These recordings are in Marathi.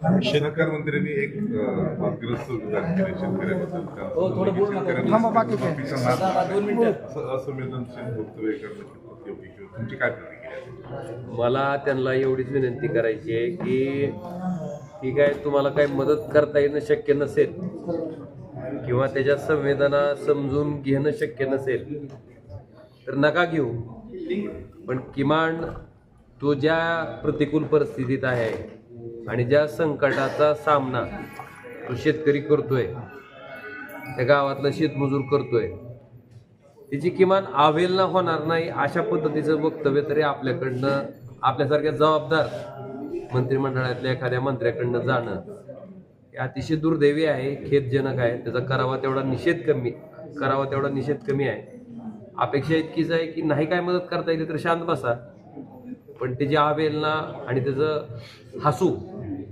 सहकार मंत्र्यांनी एक वादग्रस्त विधान केले शेतकऱ्याबद्दल. त्यांचं हो, असंवेदनशील वक्तव्य करणं तुमची काय प्रतिक्रिया? मला त्यांना एवढीच विनंती करायची आहे की ठीक आहे तुम्हाला काही मदत करता येणं शक्य नसेल किंवा त्याच्या संवेदना समजून घेणं शक्य नसेल तर नका घेऊ. पण किमान तो ज्या प्रतिकूल परिस्थितीत आहे आणि ज्या संकटाचा सामना तो शेतकरी करतोय त्या गावातला शेतमजूर करतोय त्याची किमान आवेलना होणार नाही अशा पद्धतीचं वक्तव्य तरी आपल्याकडनं आपल्यासारख्या जबाबदार मंत्रिमंडळातल्या एखाद्या मंत्र्याकडनं जाणं हे अतिशय दुर्दैवी आहे. खेदजनक आहे. त्याचा करावा तेवढा निषेध कमी करावा तेवढा निषेध कमी आहे. अपेक्षा इतकीच आहे की नाही काय मदत करता येईल तर शांत बसा. पण त्याची आवेलना आणि त्याचं हसू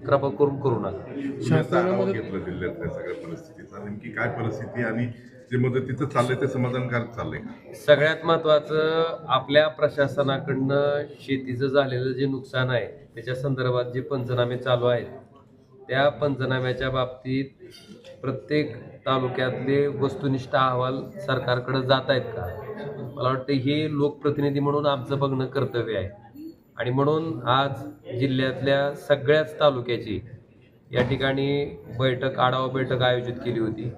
कृपा करून करू नका. तुम्ही आता आढावा घेतला जिल्ह्यातल्या सगळ्या परिस्थितीचा. नेमकी काय परिस्थिती आणि जे मदतीचं चाललंय ते समाधानकारक चाललंय सगळ्यात महत्त्वाचं आपल्या प्रशासनाकडनं शेतीचं झालेलं जे नुकसान आहे त्याच्या संदर्भात जे पंचनामे चालू आहेत त्या पंचनाम्याच्या बाबतीत प्रत्येक तालुक्यातले वस्तुनिष्ठ अहवाल सरकारकडे जात आहेत का? मला वाटतं हे लोकप्रतिनिधी म्हणून आमचं बघणं कर्तव्य आहे. आणि म्हणून आज जिल्ह्यातल्या सगळ्याच तालुक्याची या ठिकाणी बैठक आढावा बैठक आयोजित केली होती.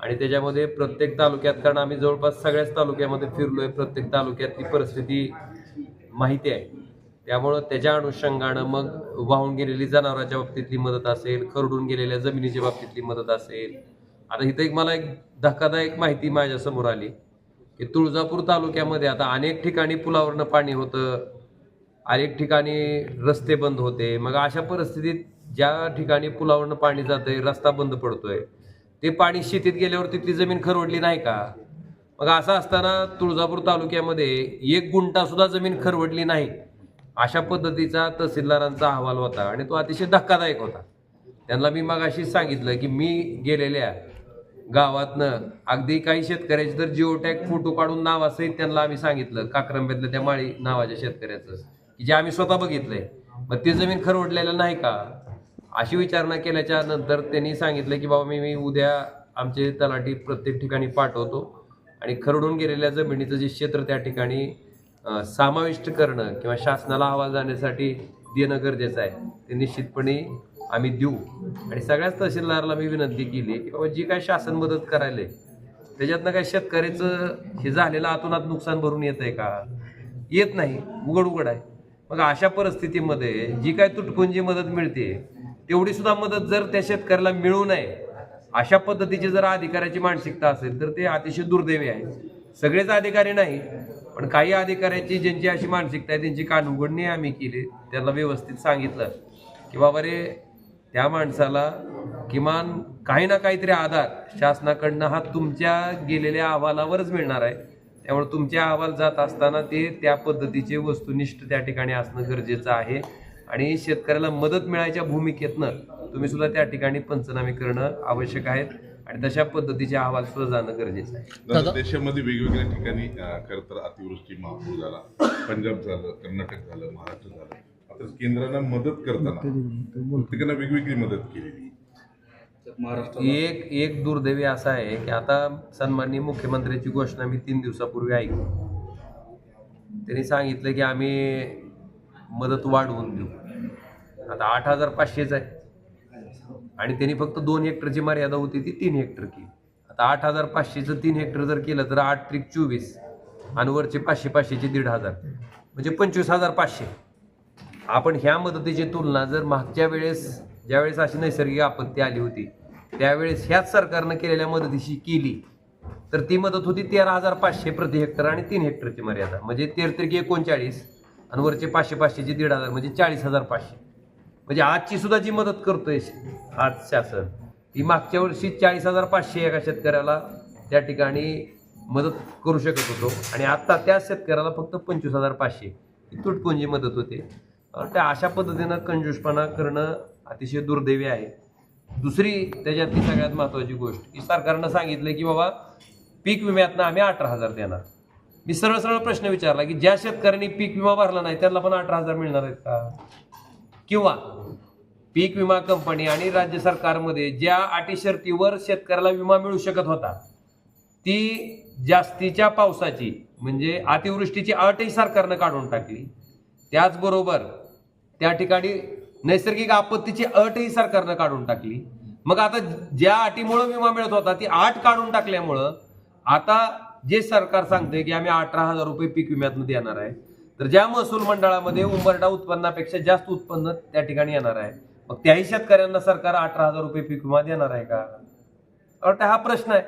आणि त्याच्यामध्ये प्रत्येक तालुक्यात कारण आम्ही जवळपास सगळ्याच तालुक्यामध्ये फिरलो आहे प्रत्येक तालुक्यातली परिस्थिती माहिती आहे. त्यामुळं त्याच्या अनुषंगानं मग वाहून गेलेली जनावरांच्या बाबतीतली मदत असेल खरडून गेलेल्या जमिनीच्या बाबतीतली मदत असेल. आता इथं एक मला एक धक्कादायक माहिती माझ्यासमोर आली की तुळजापूर तालुक्यामध्ये आता अनेक ठिकाणी पुलावरनं पाणी होतं अनेक ठिकाणी रस्ते बंद होते. मग अशा परिस्थितीत ज्या ठिकाणी पुलावरनं पाणी जातंय रस्ता बंद पडतोय ते पाणी शेतीत गेल्यावर तिथली जमीन खरवडली नाही का? मग असं असताना तुळजापूर तालुक्यामध्ये एक गुंठा सुद्धा जमीन खरवडली नाही. अशा पद्धतीचा तहसीलदारांचा अहवाल होता आणि तो अतिशय धक्कादायक होता. त्यांना मी मग अशी सांगितलं की मी गेलेल्या गावातनं अगदी काही शेतकऱ्याचे तर जिओटॅग फोटो काढून नावासहित त्यांना आम्ही सांगितलं. काक्रंब्यातल्या त्या माळी नावाच्या शेतकऱ्याचं. जे आम्ही स्वतः बघितलंय. मग ती जमीन खरवडलेलं नाही का? अशी विचारणा केल्याच्यानंतर त्यांनी सांगितलं की बाबा मी मी उद्या आमचे तलाठी प्रत्येक ठिकाणी पाठवतो आणि खरडून गेलेल्या जमिनीचं जे क्षेत्र त्या ठिकाणी सामाविष्ट समाविष्ट करणं किंवा शासनाला अहवाल जाण्यासाठी देणं गरजेचं आहे. ते निश्चितपणे आम्ही देऊ. आणि सगळ्याच तहसीलदारला मी विनंती केली की बाबा जी काय शासन मदत करायला त्याच्यातनं काय शेतकऱ्याचं हे झालेलं आतूनात नुकसान भरून येत आहे का? येत नाही. उघड उघड आहे. मग अशा परिस्थितीमध्ये जी काय तुटपुंजी मदत मिळते तेवढी सुद्धा मदत जर त्या शेतकऱ्याला मिळू नये अशा पद्धतीची जर अधिकाऱ्याची मानसिकता असेल तर ते अतिशय दुर्दैवी आहे. सगळेच अधिकारी नाही पण काही अधिकाऱ्याची ज्यांची अशी मानसिकता आहे त्यांची कानउघडणी आम्ही केली त्यांना व्यवस्थित सांगितलं की बाबा रे त्या माणसाला किमान काही ना काहीतरी आधार शासनाकडनं हा तुमच्या गेलेल्या अहवालावरच मिळणार आहे. त्यामुळे तुमचे अहवाल जात असताना ते त्या पद्धतीचे वस्तुनिष्ठ त्या ठिकाणी असणं गरजेचं आहे. आणि शेतकऱ्याला मदत मिळायच्या भूमिकेतनं तुम्ही सुद्धा त्या ठिकाणी पंचनामे करणं आवश्यक आहेत आणि तशा पद्धतीचे अहवाल सुद्धा जाणं गरजेचं आहे. देशामध्ये वेगवेगळ्या ठिकाणी खरं तर अतिवृष्टी महापूर झाला पंजाब झालं कर्नाटक झालं महाराष्ट्र झालं. आता केंद्रानं मदत करताना प्रत्येकानं वेगवेगळी मदत केलेली महाराष्ट्र एक एक दुर्दैवी असा आहे की आता सन्माननीय मुख्यमंत्र्याची घोषणा मी तीन दिवसापूर्वी ऐकली. त्यांनी सांगितलं की आम्ही मदत वाढवून देऊ. आता आठ हजार पाचशेच आहे. आणि त्यांनी फक्त दोन हेक्टरची मर्यादा होती ती तीन हेक्टर केली. आता आठ हजार पाचशेचं तीन हेक्टर जर केलं तर आठ त्रिक चोवीस आणि वरचे पाचशे पाचशेचे दीड हजार. म्हणजे पंचवीस हजार पाचशे. आपण ह्या मदतीची तुलना जर मागच्या वेळेस ज्यावेळेस अशी नैसर्गिक आपत्ती आली होती त्यावेळेस ह्याच सरकारनं केलेल्या मदतीशी केली. तर ती मदत होती तेरा हजार पाचशे प्रति हेक्टर आणि तीन हेक्टरची मर्यादा. म्हणजे तेरत्रिक एकोणचाळीस आणि वरचे पाचशे पाचशेचे दीड हजार म्हणजे चाळीस हजार पाचशे. म्हणजे आजची सुद्धा जी मदत करतोय आज शासन ती मागच्या वर्षी चाळीस हजार पाचशे एका शेतकऱ्याला त्या ठिकाणी मदत करू शकत होतो. आणि आता त्या शेतकऱ्याला फक्त पंचवीस हजार पाचशे ही तुटपुंजी मदत होते. त्या अशा पद्धतीनं कंजूसपणा करणं अतिशय दुर्दैवी आहे. दुसरी त्याच्यातली सगळ्यात महत्त्वाची गोष्ट की सरकारनं सांगितलं की बाबा पीक विम्यातनं आम्ही अठरा हजार देणार. मी सरळ सरळ प्रश्न विचारला की ज्या शेतकऱ्यांनी पीक विमा भरला नाही त्यांना पण अठरा हजार मिळणार आहेत का? किंवा पीक विमा कंपनी आणि राज्य सरकारमध्ये ज्या अटी शर्तीवर शेतकऱ्याला विमा मिळू शकत होता ती जास्तीच्या पावसाची म्हणजे अतिवृष्टीची अटही सरकारनं काढून टाकली. त्याचबरोबर त्या ठिकाणी नैसर्गिक आपत्तीची अटही सरकारनं काढून टाकली. मग आता ज्या अटीमुळं विमा मिळत होता ती आठ काढून टाकल्यामुळं आता जे सरकार सांगते की आम्ही अठरा हजार रुपये पीक विम्यातून देणार आहे तर ज्या महसूल मंडळामध्ये उंबरडा उत्पन्नापेक्षा जास्त उत्पन्न त्या ठिकाणी येणार आहे मग त्याही शेतकऱ्यांना सरकार अठरा हजार रुपये पीक विमा देणार आहे का? अट हा प्रश्न आहे.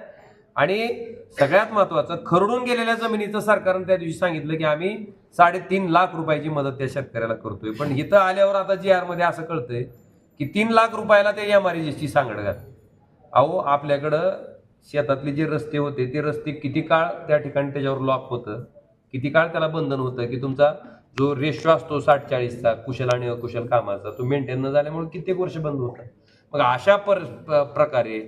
आणि सगळ्यात महत्वाचं खरडून गेलेल्या जमिनीचं सरकारनं त्या दिवशी सांगितलं की आम्ही साडेतीन लाख रुपयाची मदत त्या शेतकऱ्याला करतोय. पण इथं आल्यावर आता जी आरमध्ये असं कळतंय की तीन लाख रुपयाला ते एम आर ची सांगड घात अहो आपल्याकडं शेतातले जे रस्ते होते ते रस्ते किती काळ त्या ठिकाणी त्याच्यावर लॉक होतं? किती काळ त्याला बंधन होतं की तुमचा जो रेशो असतो साठ चाळीसचा कुशल आणि अकुशल कामाचा तो मेंटेन न झाल्यामुळे कित्येक वर्ष बंद होतं? मग अशा पर प्रकारे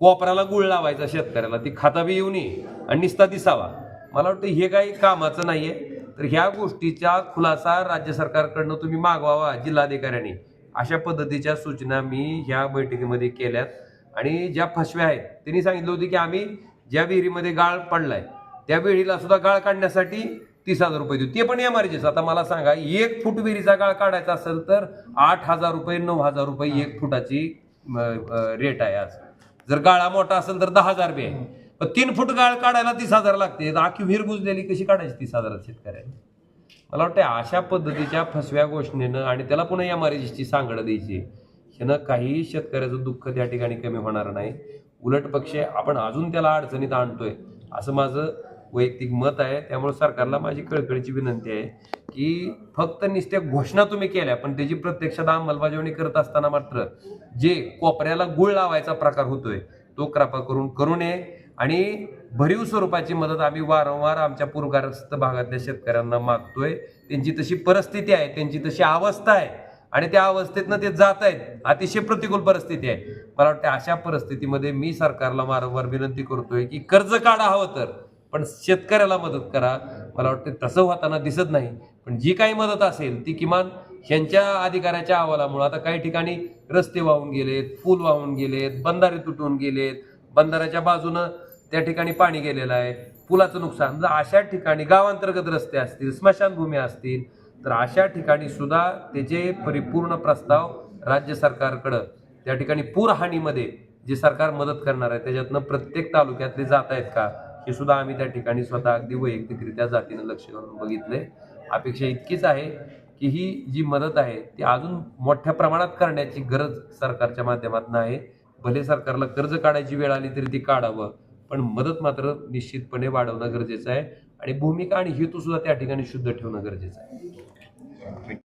कोपराला गुळ लावायचा शेतकऱ्याला ती खाता बी येऊ नये आणि निस्ता दिसावा. मला वाटतं हे काही कामाचं नाही आहे तर ह्या गोष्टीचा खुलासा राज्य सरकारकडनं तुम्ही मागवावा जिल्हाधिकाऱ्यांनी. अशा पद्धतीच्या सूचना मी ह्या बैठकीमध्ये केल्यात. आणि ज्या फसव्या आहेत त्यांनी सांगितलं होतं की आम्ही ज्या विहिरीमध्ये गाळ पडलाय त्या विहिरीला सुद्धा गाळ काढण्यासाठी तीस हजार रुपये देऊ. ते पण एमआरजीच आता मला सांगा एक फूट विहिरीचा गाळ काढायचा असेल तर आठ हजार रुपये नऊ हजार रुपये एक फुटाची रेट आहे आज. जर गाळा मोठा असेल तर दहा हजार बी आहे. तीन फूट गाळ काढायला तीस हजार लागते. आखी विहीर बुजलेली कशी काढायची तीस हजारात शेतकऱ्याने? मला वाटतं अशा पद्धतीच्या फसव्या गोष्टीनं आणि त्याला पुन्हा या मारेजीची सांगड द्यायची ह्यानं काही शेतकऱ्याचं दुःख त्या ठिकाणी कमी होणार नाही. उलट पक्षे आपण अजून त्याला अडचणीत आणतोय. असं माझं वैयक्तिक मत आहे त्यामुळे सरकारला माझी कळकळीची विनंती आहे की फक्त निस्त्या घोषणा तुम्ही केल्या पण त्याची प्रत्यक्षात अंमलबजावणी करत असताना मात्र जे कोपऱ्याला गुळ लावायचा प्रकार होतोय तो कृपा करून करू नये. आणि भरीव स्वरूपाची मदत आम्ही वारंवार आमच्या पूरग्रस्त भागातल्या शेतकऱ्यांना मागतोय. त्यांची तशी परिस्थिती आहे त्यांची तशी अवस्था आहे आणि त्या अवस्थेतनं ते जात आहेत. अतिशय प्रतिकूल परिस्थिती आहे. मला वाटतं अशा परिस्थितीमध्ये मी सरकारला वारंवार विनंती करतोय की कर्ज काढा हवं तर. पण शेतकऱ्याला मदत करा. मला वाटतं तसं होताना दिसत नाही. पण जी काही मदत असेल ती किमान ह्यांच्या अधिकाऱ्याच्या अहवालामुळे. आता काही ठिकाणी रस्ते वाहून गेलेत पूल वाहून गेलेत बंधारे तुटून गेलेत बंधाऱ्याच्या बाजूनं त्या ठिकाणी पाणी गेलेलं आहे. पुलाचं नुकसान. जर अशा ठिकाणी गावांतर्गत रस्ते असतील स्मशानभूमी असतील तर अशा ठिकाणी सुद्धा त्याचे परिपूर्ण प्रस्ताव राज्य सरकारकडं त्या ठिकाणी पूरहानीमध्ये जे सरकार मदत करणार आहे त्याच्यातनं प्रत्येक तालुक्यातले जात आहेत का? हे सुद्धा आम्ही त्या ठिकाणी स्वतः अगदी वैयक्तिकरित्या जातीनं लक्ष घालून बघितलंय. अपेक्षा इतकीच आहे की ही जी मदत आहे ती अजून मोठ्या प्रमाणात करण्याची गरज सरकारच्या माध्यमातून आहे. भले सरकारला कर्ज काढायची वेळ आली तरी ती काढावं पण मदत मात्र निश्चितपणे वाढवणं गरजेचं आहे आणि भूमिका आणि हेतू सुद्धा त्या ठिकाणी शुद्ध ठेवणं गरजेचं आहे.